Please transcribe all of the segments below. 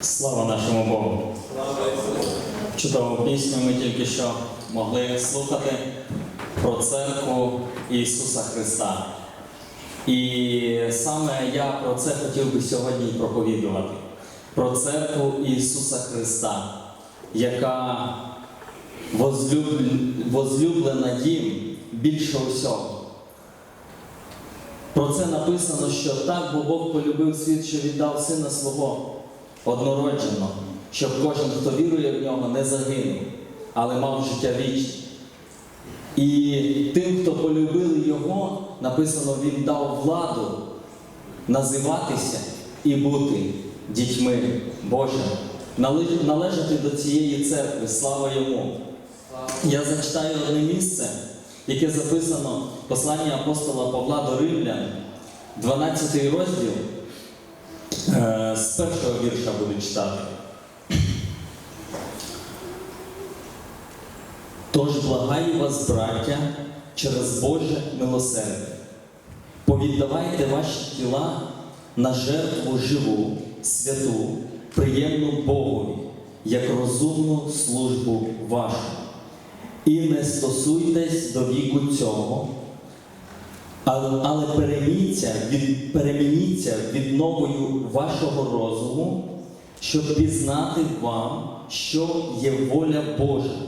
Слава нашому Богу! Чудову пісню ми тільки що могли слухати про церкву Ісуса Христа. І саме я про це хотів би сьогодні проповідувати. Про церкву Ісуса Христа, яка возлюблена їм більше усього. Про це написано, що так бо Бог полюбив світ, що віддав сина свого однородженого, щоб кожен, хто вірує в нього, не загинув, але мав життя вічне. І тим, хто полюбили його, написано, він дав владу називатися і бути дітьми Божими, Належати- до цієї церкви, слава йому. Я зачитаю одне місце, яке записано в посланні апостола Павла до Римлян, 12 розділ, з першого вірша буду читати. Тож благаю вас, браття, через Боже милосердя. Повіддавайте ваші тіла на жертву живу, святу, приємну Богові, як розумну службу вашу. І не стосуйтесь до віку цього, але, але переміться від, перемініться відновою вашого розуму, щоб пізнати вам, що є воля Божа,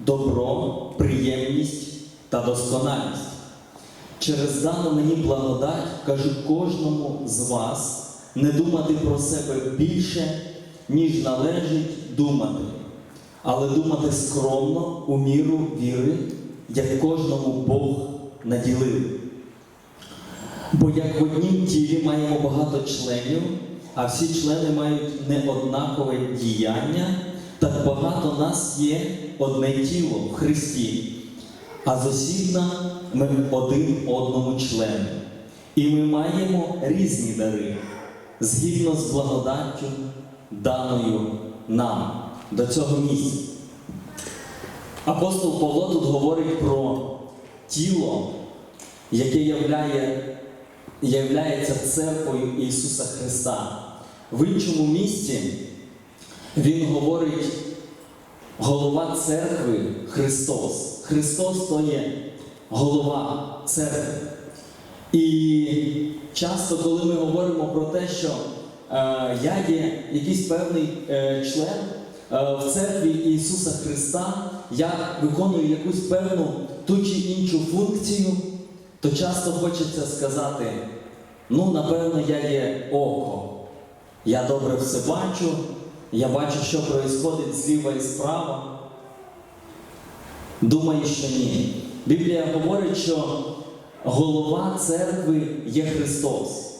добро, приємність та досконалість. Через дану мені благодать кажу кожному з вас не думати про себе більше, ніж належить думати, але думати скромно у міру віри, як кожному Бог наділив. Бо як в однім тілі маємо багато членів, а всі члени мають неоднакове діяння, так багато нас є одне тіло в Христі, а зосібна ми один одному члену. І ми маємо різні дари, згідно з благодаттю, даною нам до цього місця. Апостол Павло тут говорить про тіло, яке являє, являється церквою Ісуса Христа. В іншому місці Він говорить голова церкви Христос. Христос то є голова церкви. І часто, коли ми говоримо про те, що е, я є якийсь певний е, член е, в церкві Ісуса Христа, я виконую якусь певну ту чи іншу функцію, то часто хочеться сказати: ну, напевно, я є око. Я добре все бачу, я бачу, що відбувається зліва і справа. Думаю, що ні. Біблія говорить, що голова церкви є Христос.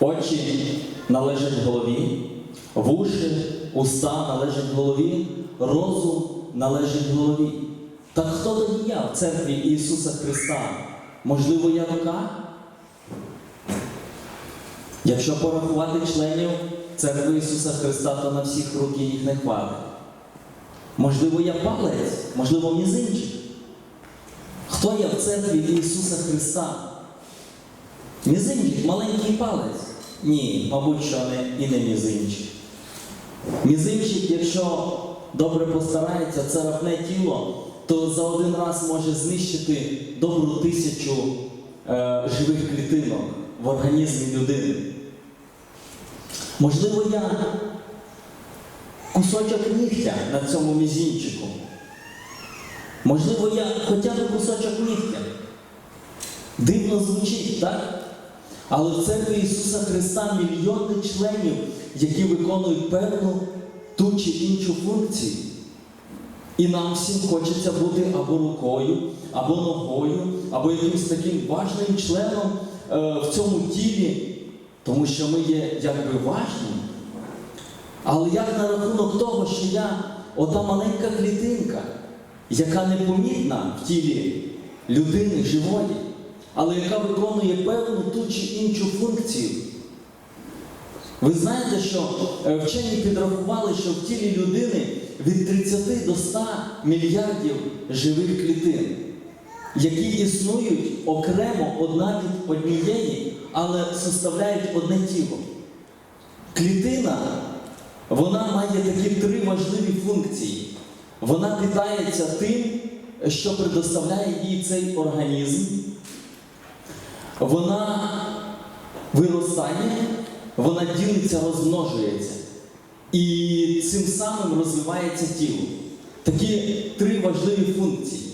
Очі належать голові, вуші, уста належать голові, розум належить голові. Так хто тоді я в церкві Ісуса Христа? Можливо, я рука? Якщо порахувати членів церкви Ісуса Христа, то на всіх руки їх не хватить. Можливо, я палець, можливо, мізинчик. Хто є в церкві Ісуса Христа? Мізинчик, маленький палець? Ні, мабуть, що не, і не мізинчик. Мізинчик, якщо добре постарається, царапне тіло, то за один раз може знищити добру тисячу е, живих клітинок в організмі людини. Можливо, я кусочок нігтя на цьому мізинчику. Можливо, я хоча б кусочок нігтя. Дивно звучить, так? Але в церкві Ісуса Христа мільйони членів, які виконують певну ту чи іншу функцію. І нам всім хочеться бути або рукою, або ногою, або якимось таким важним членом е, в цьому тілі, тому що ми є якби важні. Але як на рахунок того, що я ота маленька клітинка, яка непомітна в тілі людини живої, але яка виконує певну ту чи іншу функцію. Ви знаєте, що е, вчені підрахували, що в тілі людини від 30 до 100 мільярдів живих клітин, які існують окремо одна від однієї, але составляють одне тіло. Клітина, вона має такі три важливі функції. Вона питається тим, що предоставляє їй цей організм. Вона виростає, вона ділиться, розмножується. І цим самим розвивається тіло. Такі три важливі функції.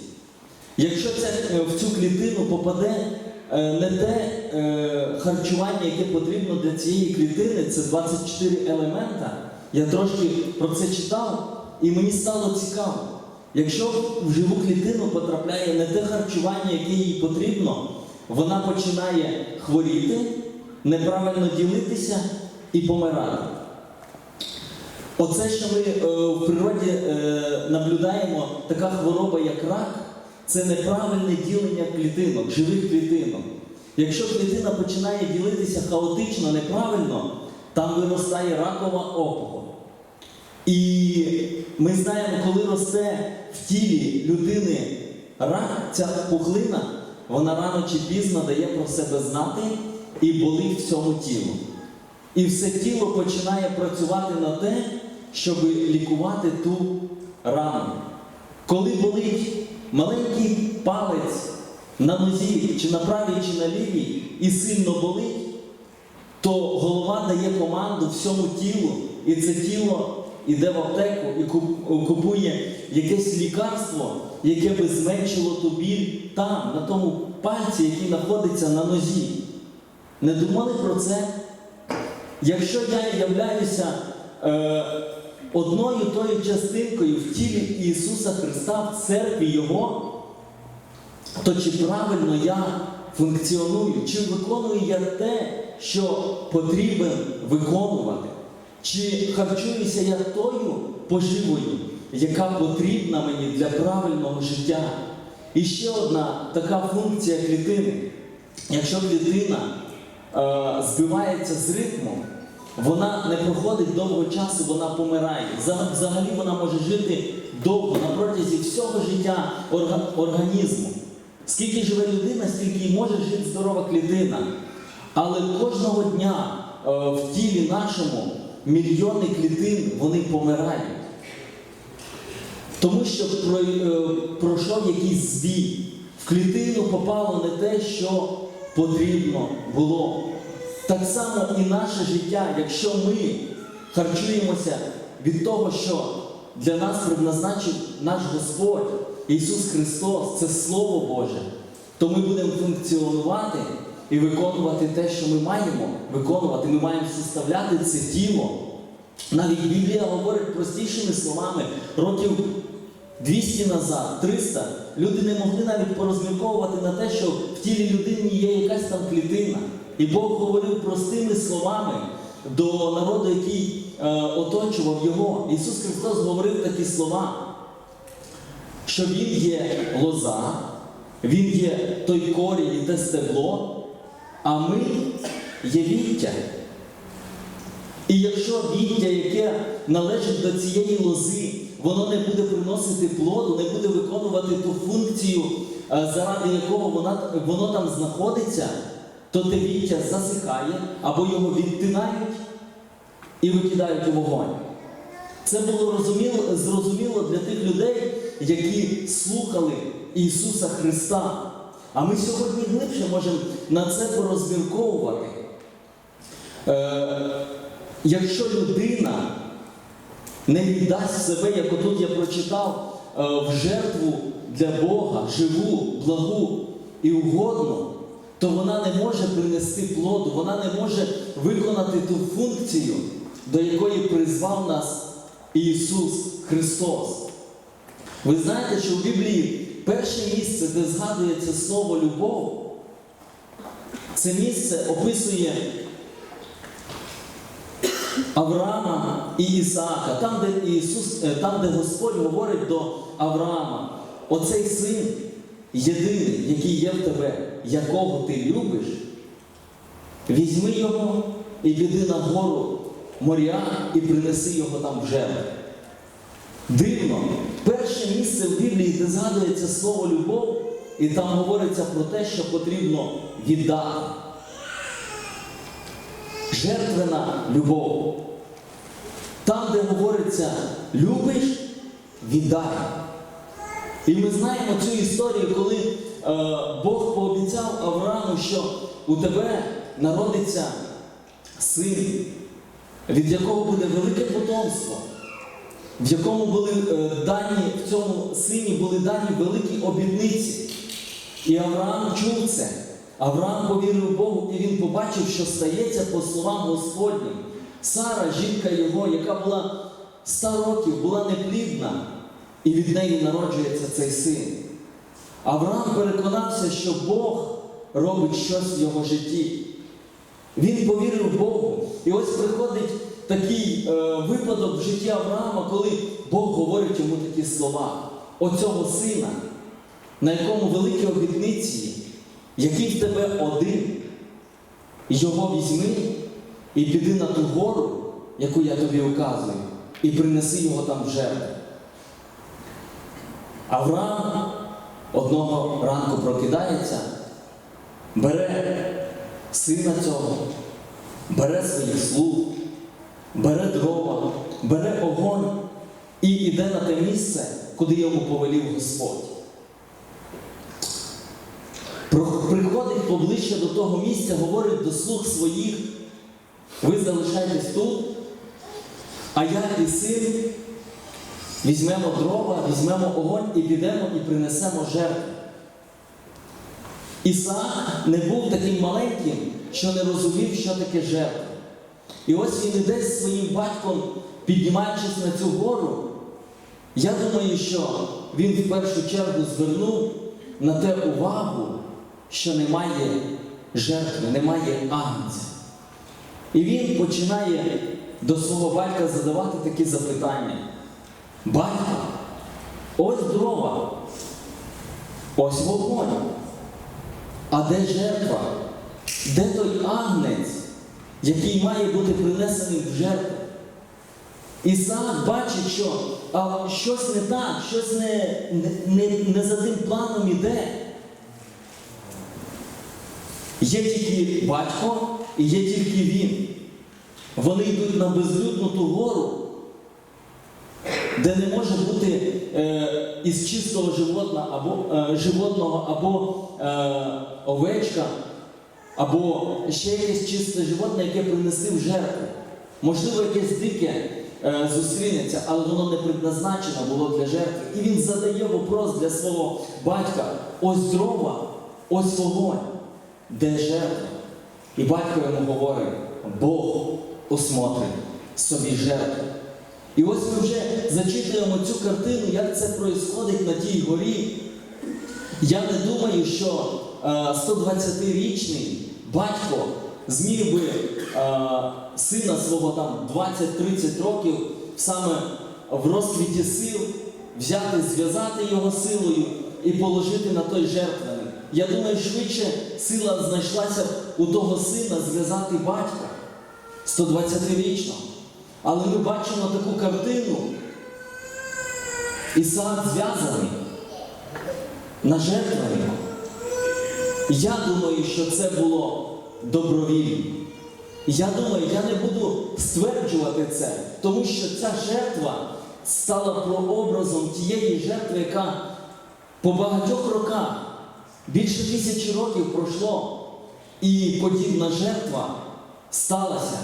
Якщо це, е, в цю клітину попаде е, не те е, харчування, яке потрібно для цієї клітини, це 24 елемента. Я трошки про це читав, і мені стало цікаво. Якщо в живу клітину потрапляє не те харчування, яке їй потрібно, вона починає хворіти, неправильно ділитися і помирати. Оце, що ми е, в природі е, наблюдаємо, така хвороба, як рак, це неправильне ділення клітинок, живих клітинок. Якщо клітина починає ділитися хаотично, неправильно, там виростає ракова опухоль. І ми знаємо, коли росте в тілі людини рак, ця пухлина, вона рано чи пізно дає про себе знати і болить всьому тілу. І все тіло починає працювати на те, щоб лікувати ту рану. Коли болить маленький палець на нозі, чи на правій, чи на лівій, і сильно болить, то голова дає команду всьому тілу, і це тіло йде в аптеку і купує якесь лікарство, яке би зменшило ту біль там, на тому пальці, який знаходиться на нозі. Не думали про це? Якщо я являюся е, одною тою частинкою в тілі Ісуса Христа, в церкві Його, то чи правильно я функціоную, чи виконую я те, що потрібен виконувати? Чи харчуюся я тою поживою, яка потрібна мені для правильного життя? І ще одна така функція клітини. Якщо клітина е, збивається з ритму, вона не проходить довго часу, вона помирає. Взагалі вона може жити довго на протязі всього життя орга- організму. Скільки живе людина, стільки і може жити здорова клітина. Але кожного дня е, в тілі нашому мільйони клітин вони помирають. Тому що е, пройшов якийсь збій. В клітину попало не те, що потрібно було. Так само і наше життя, якщо ми харчуємося від того, що для нас предназначив наш Господь Ісус Христос, це Слово Боже, то ми будемо функціонувати і виконувати те, що ми маємо виконувати. Ми маємо составляти це тіло. Навіть Біблія говорить простішими словами, років 200 назад, 300, люди не могли навіть порозмірковувати на те, що в тілі людини є якась там клітина. І Бог говорив простими словами до народу, який е, оточував його. Ісус Христос говорив такі слова, що Він є лоза, Він є той корінь і те стебло, а ми є віття. І якщо віття, яке належить до цієї лози, воно не буде приносити плоду, не буде виконувати ту функцію, е, заради якого вона, воно там знаходиться, то те віття засихає або його відтинають і викидають у вогонь. Це було розуміло, зрозуміло для тих людей, які слухали Ісуса Христа. А ми сьогодні глибше можемо на це порозмірковувати. Е, якщо людина не віддасть себе, як отут я прочитав, е, в жертву для Бога, живу, благу і угодну, то вона не може принести плоду, вона не може виконати ту функцію, до якої призвав нас Ісус Христос. Ви знаєте, що в Біблії перше місце, де згадується слово любов, це місце описує Авраама і Ісаака, там, де Ісус, е, там, де Господь говорить до Авраама, оцей син єдиний, який є в тебе, якого ти любиш, візьми його і піди на гору моря і принеси його там в жертву. Дивно, перше місце в Біблії, де згадується слово любов, і там говориться про те, що потрібно віддати. жертвена любов. Там, де говориться любиш, віддай. І ми знаємо цю історію, коли Бог пообіцяв Аврааму, що у тебе народиться син, від якого буде велике потомство, в якому були е, дані, в цьому сині були дані великі обітниці. І Авраам чув це. Авраам повірив Богу, і він побачив, що стається по словам Господнім. Сара, жінка його, яка була 100 років, була неплідна, і від неї народжується цей син. Авраам переконався, що Бог робить щось в його житті. Він повірив Богу. І ось приходить такий е, випадок в житті Авраама, коли Бог говорить йому такі слова: оцього сина, на якому великі обітниці, який в тебе один, його візьми і піди на ту гору, яку я тобі указую, і принеси його там в жертву. Авраам одного ранку прокидається, бере сина цього, бере своїх слуг, бере дрова, бере огонь і йде на те місце, куди йому повелів Господь. Приходить поближче до того місця, говорить до слуг своїх, ви залишайтесь тут, а я і син візьмемо дрова, візьмемо огонь і підемо і принесемо жертву. Ісаак не був таким маленьким, що не розумів, що таке жертва. І ось він іде зі своїм батьком, піднімаючись на цю гору. Я думаю, що він в першу чергу звернув на те увагу, що немає жертви, немає агнця. І він починає до свого батька задавати такі запитання. Батько, ось дрова, ось вогонь. А де жертва? Де той агнець, який має бути принесений в жертву? Ісаак бачить, що а, щось не так, щось не, не, не, не за тим планом іде. Є тільки батько і є тільки він. Вони йдуть на безлюдну ту гору, де не може бути е, із чистого животна або, е, животного або е, овечка, або ще якесь чисте животне, яке принесли в жертву. Можливо, якесь дике е, зустрінеться, але воно не предназначено було для жертви. І він задає вопрос для свого батька: ось дрова, ось вогонь, де жертва? І батько йому говорить: Бог осмотрить собі жертву. І ось ми вже зачитуємо цю картину, як це происходить на тій горі. Я не думаю, що е, 120-річний батько зміг би е, сина свого там 20-30 років саме в розквіті сил взяти, зв'язати його силою і положити на той жертвений. Я думаю, швидше сила знайшлася у того сина зв'язати батька 120-річного. Але ми бачимо таку картину. Ісаак зв'язаний на жертвенник. Я думаю, що це було добровільно. Я думаю, я не буду стверджувати це, тому що ця жертва стала прообразом тієї жертви, яка по багатьох роках, більше тисячі років пройшло, і подібна жертва сталася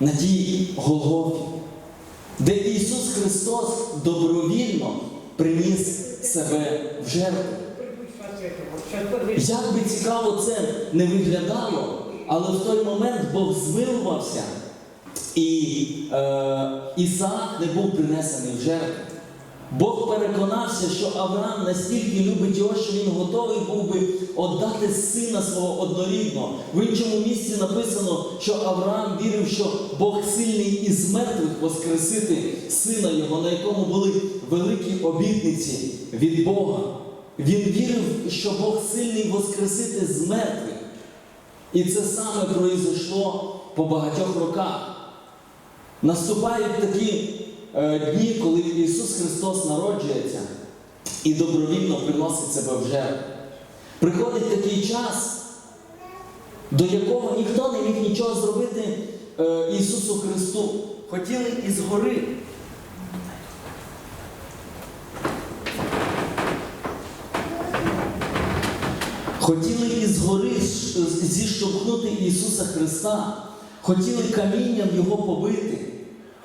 на тій Голгофі, де Ісус Христос добровільно приніс себе в жертву. Як би цікаво це не виглядало, але в той момент Бог змилувався, і е, Ісаак не був принесений в жертву. Бог переконався, що Авраам настільки любить його, що він готовий був би віддати сина свого однорідного. В іншому місці написано, що Авраам вірив, що Бог сильний із мертвих воскресити сина його, на якому були великі обітниці від Бога. Він вірив, що Бог сильний воскресити з мертвих. І це саме произошло по багатьох роках. Наступають такі дні, коли Ісус Христос народжується і добровільно приносить себе в жертву. Приходить такий час, до якого ніхто не міг нічого зробити е, Ісусу Христу. Хотіли із гори. Хотіли із гори зіштовхнути Ісуса Христа, хотіли камінням Його побити,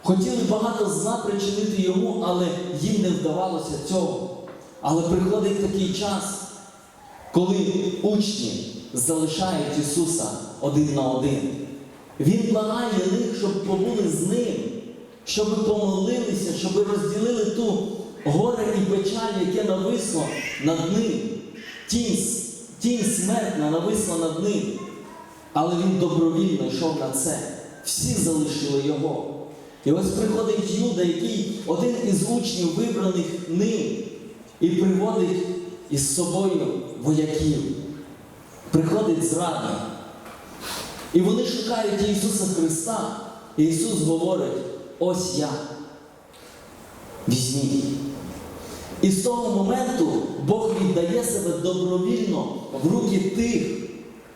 хотіли багато зла причинити Йому, але їм не вдавалося цього. Але приходить такий час, коли учні залишають Ісуса один на один. Він благає них, щоб побули з ним, щоб помолилися, щоб розділили ту горе і печаль, яке нависло над ним. Тінь, тінь смертна нависла над ним. Але він добровільно йшов на це. Всі залишили його. І ось приходить Юда, який один із учнів, вибраних ним, і приводить із собою вояків. Приходить зрадник. І вони шукають Ісуса Христа. І Ісус говорить: ось я. Візьміть. І з того моменту Бог віддає себе добровільно в руки тих,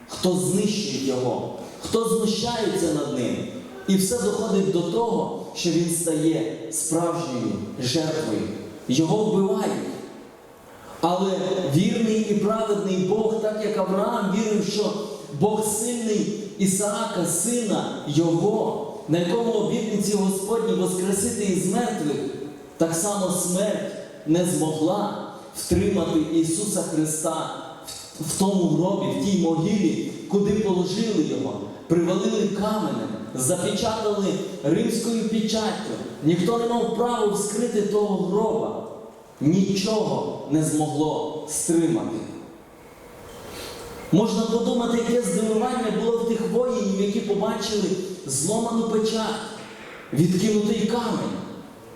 хто знищує Його, хто знущається над ним. І все доходить до того, що він стає справжньою жертвою. Його вбивають. Але вірний і праведний Бог, так як Авраам вірив, що Бог сильний Ісаака, сина Його, на якому обітниці Господні воскресити із мертвих, так само смерть не змогла втримати Ісуса Христа в- тому гробі, в тій могилі, куди положили Його, привалили каменем, запечатали римською печаттю. Ніхто не мав права вскрити того гроба. Нічого не змогло стримати. Можна подумати, яке здивування було в тих воїнів, які побачили зломану печать, відкинутий камень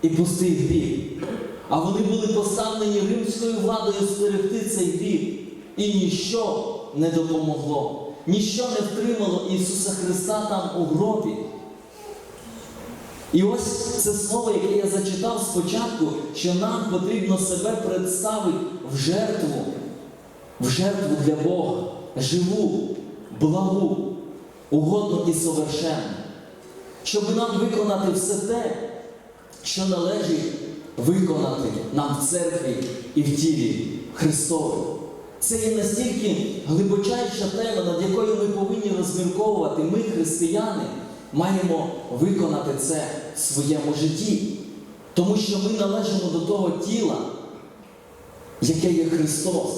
і пустий гріб. А вони були поставлені римською владою зберегти цей гріб. І ніщо не допомогло, ніщо не втримало Ісуса Христа там у гробі. І ось це слово, яке я зачитав спочатку, що нам потрібно себе представити в жертву, в жертву для Бога, живу, благу, угодну і совершенну, щоб нам виконати все те, що належить виконати нам в церкві і в тілі Христові. Це є настільки глибочайша тема, над якою ми повинні розмірковувати. Ми, християни, маємо виконати це в своєму житті. Тому що ми належимо до того тіла, яке є Христос.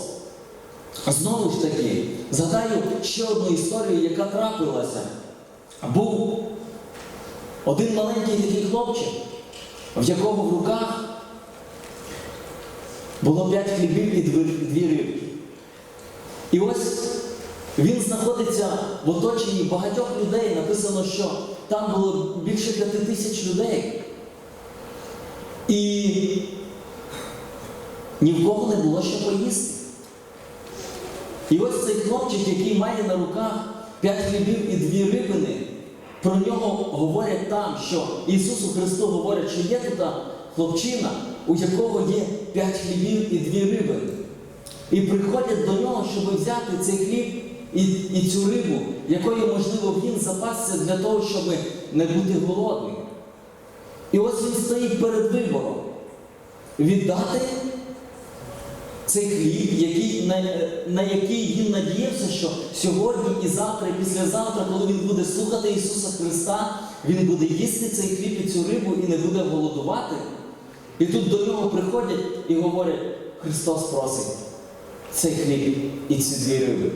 Знову ж таки, згадаю ще одну історію, яка трапилася. Був один маленький такий хлопчик, в якого в руках було п'ять хлібів і дві, рибки. І ось він знаходиться в оточенні багатьох людей. Написано, що там було більше п'яти тисяч людей. І ні в кого не було що поїсти. І ось цей хлопчик, який має на руках п'ять хлібів і дві рибини, про нього говорять там, що Ісусу Христу говорять, що є тут хлопчина, у якого є п'ять хлібів і дві рибини. І приходять до нього, щоб взяти цей хліб і, і цю рибу, якою, можливо, він запасся для того, щоб не бути голодним. І ось він стоїть перед вибором віддати цей хліб, який, на, на який він надіявся, що сьогодні і завтра, і післязавтра, коли він буде слухати Ісуса Христа, він буде їсти цей хліб і цю рибу і не буде голодувати. І тут до нього приходять і говорять, Христос просить цей хліб і ці дві риби.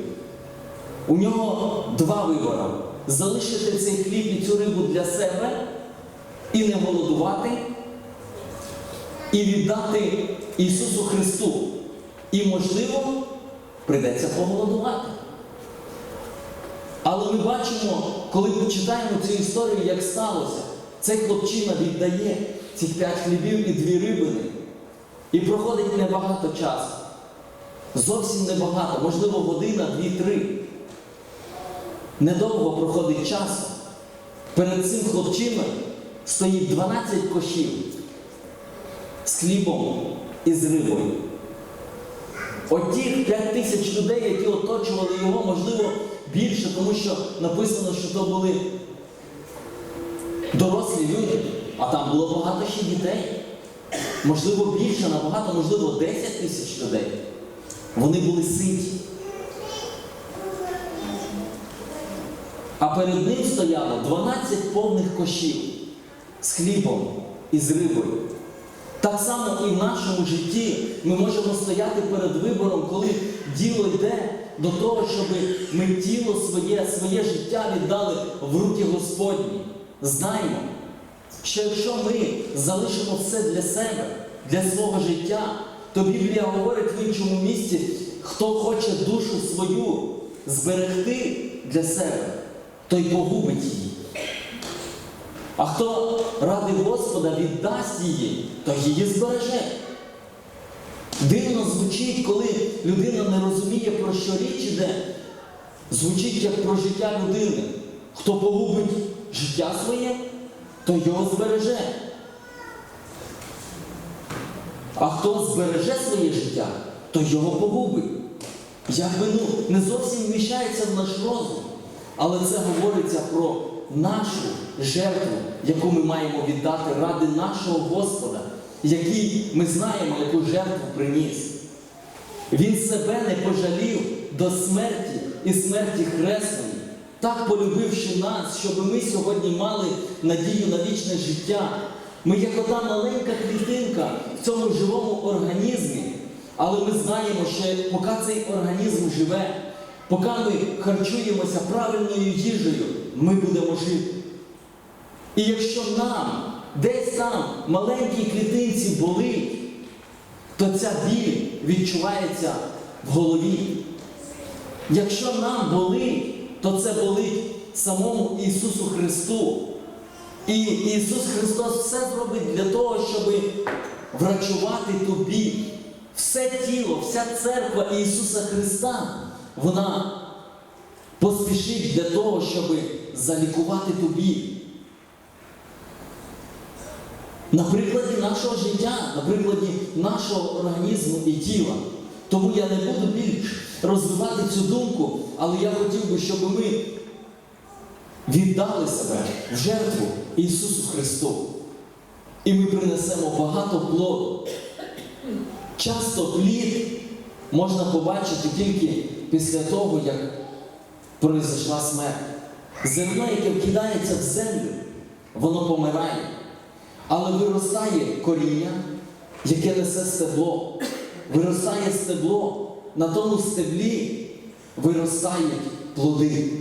У нього два вибори: залишити цей хліб і цю рибу для себе і не голодувати, і віддати Ісусу Христу. І, можливо, прийдеться поголодувати. Але ми бачимо, коли ми читаємо цю історію, як сталося, цей хлопчина віддає цих п'ять хлібів і дві рибини. І проходить небагато часу. Зовсім небагато, можливо, година, дві-три. Недовго проходить час. Перед цим хлопчиною стоїть 12 кошів з хлібом і з рибою. От тих 5 тисяч людей, які оточували його, можливо, більше, тому що написано, що то були дорослі люди, а там було багато ще дітей. Можливо, більше, набагато, можливо, 10 тисяч людей. Вони були ситі. А перед ним стояло 12 повних кошів з хлібом і з рибою. Так само і в нашому житті ми можемо стояти перед вибором, коли діло йде до того, щоб ми тіло своє, своє життя віддали в руки Господні. Знаємо, що якщо ми залишимо все для себе, для свого життя, то Біблія говорить в іншому місці, хто хоче душу свою зберегти для себе, той погубить її. А хто ради Господа віддасть її, то її збереже. Дивно звучить, коли людина не розуміє, про що річ іде, звучить як про життя людини. Хто погубить життя своє, то його збереже. А хто збереже своє життя, то його погубить. Якби ну, не зовсім вміщається в наш розум, але це говориться про нашу жертву, яку ми маємо віддати ради нашого Господа, який ми знаємо, яку жертву приніс. Він себе не пожалів до смерті і смерті хресної, так полюбивши нас, щоб ми сьогодні мали надію на вічне життя. Ми як ота маленька клітинка в цьому живому організмі, але ми знаємо, що поки цей організм живе, поки ми харчуємося правильною їжею, ми будемо жити. І якщо нам десь там маленькій клітинці болить, то ця біль відчувається в голові. Якщо нам болить, то це болить самому Ісусу Христу. І Ісус Христос все зробить для того, щоб врачувати ту біль. Все тіло, вся церква Ісуса Христа, вона поспішить для того, щоб залікувати ту біль. На прикладі нашого життя, на прикладі нашого організму і тіла. Тому я не буду більш розвивати цю думку, але я хотів би, щоб ми віддали себе в жертву Ісусу Христу. І ми принесемо багато плоду. Часто плід можна побачити тільки після того, як произошла смерть. Зерно, яке вкидається в землю, воно помирає. Але виростає коріння, яке несе стебло. Виростає стебло. На тому стеблі виростають плоди.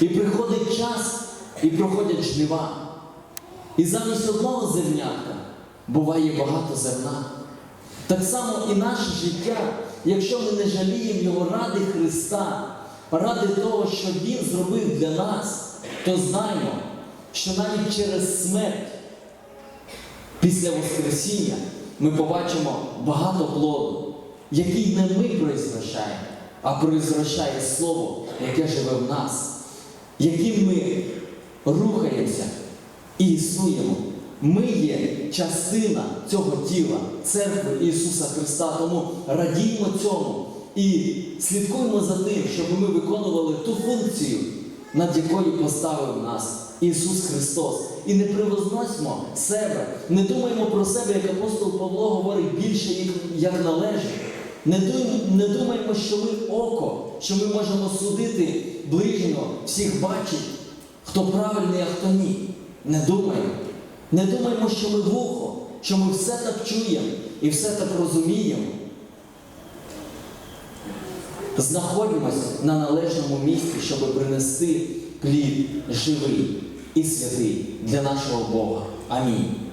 І приходить час, і проходять жнива. І замість одного зернятка буває багато зерна. Так само і наше життя, якщо ми не жаліємо його ради Христа, ради того, що Він зробив для нас, то знаємо, що навіть через смерть, після Воскресіння, ми побачимо багато плоду, який не ми произвращаємо, а произвращає Слово, яке живе в нас, яким ми рухаємося і існуємо. Ми є частина цього тіла, церкви Ісуса Христа. Тому радіймо цьому і слідкуємо за тим, щоб ми виконували ту функцію, над якою поставив нас Ісус Христос. І не превозносимо себе, не думаємо про себе, як апостол Павло говорить більше, як належить. Не дум- не думаємо, що ми око, що ми можемо судити ближнього, всіх бачить, хто правильний, а хто ні. Не думаємо. Не думаємо, що ми вухо, що ми все так чуємо і все так розуміємо. Знаходимося на належному місці, щоб принести плід живий і святий для нашого Бога. Амінь.